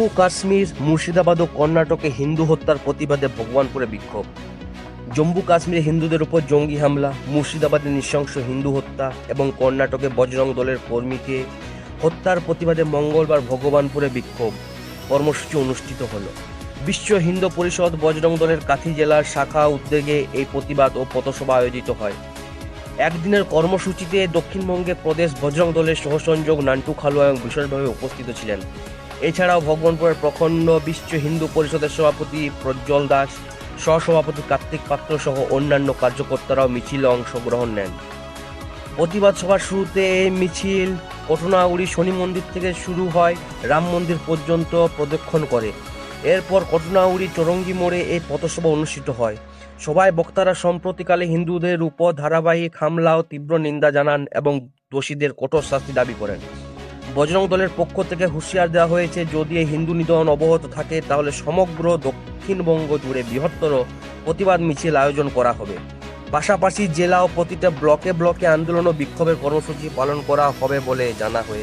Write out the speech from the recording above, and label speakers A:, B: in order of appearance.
A: জম্মু, কাশ্মীর, মুর্শিদাবাদ ও কর্ণাটকে হিন্দু হত্যার প্রতিবাদে ভগবানপুরে বিক্ষোভ। জম্মু, কাশ্মীরে হিন্দুদের উপর জঙ্গি হামলা, মুর্শিদাবাদে নৃশংস হিন্দু হত্যা এবং কর্ণাটকে বজরং দলের কর্মীকে হত্যার প্রতিবাদে মঙ্গলবার ভগবানপুরে বিক্ষোভ। কর্মসূচি অনুষ্ঠিত হল। বিশ্ব হিন্দু পরিষদ বজরং দলের কাথি জেলার শাখা উদ্যোগে এই প্রতিবাদ ও পথসভা আয়োজিত হয়। একদিনের কর্মসূচিতে দক্ষিণবঙ্গে প্রদেশ বজরং দলের সহসংযোগ নান্টু খালুয়া এবং বিশেষভাবে উপস্থিত ছিলেন। এছাড়াও ভগবানপুরের প্রখণ্ড বিশ্ব হিন্দু পরিষদের সভাপতি প্রজ্জ্বল দাস, সহসভাপতি কার্তিক পাত্র সহ অন্যান্য কার্যকর্তারাও মিছিলে অংশগ্রহণ নেন। প্রতিবাদ সভার শুরুতে এই মিছিল কটনাগুড়ি শনি মন্দির থেকে শুরু হয়, রাম মন্দির পর্যন্ত প্রদক্ষণ করে। এরপর কটনাগুড়ি চরঙ্গি মোড়ে এই পথসভা অনুষ্ঠিত হয়। সভায় বক্তারা সম্প্রতিকালে হিন্দুদের উপর ধারাবাহিক হামলা ও তীব্র নিন্দা জানান এবং দোষীদের কঠোর শাস্তি দাবি করেন। বজরং দলের পক্ষ থেকে হুঁশিয়ার দেওয়া হয়েছে, যদি হিন্দু নিধন অবহত থাকে, তাহলে সমগ্র দক্ষিণবঙ্গ জুড়ে বৃহত্তর প্রতিবাদ মিছিল আয়োজন করা হবে। পাশাপাশি জেলা ও প্রতিটা ব্লকে ব্লকে আন্দোলন ও বিক্ষোভের কর্মসূচি পালন করা হবে বলে জানা হয়েছে।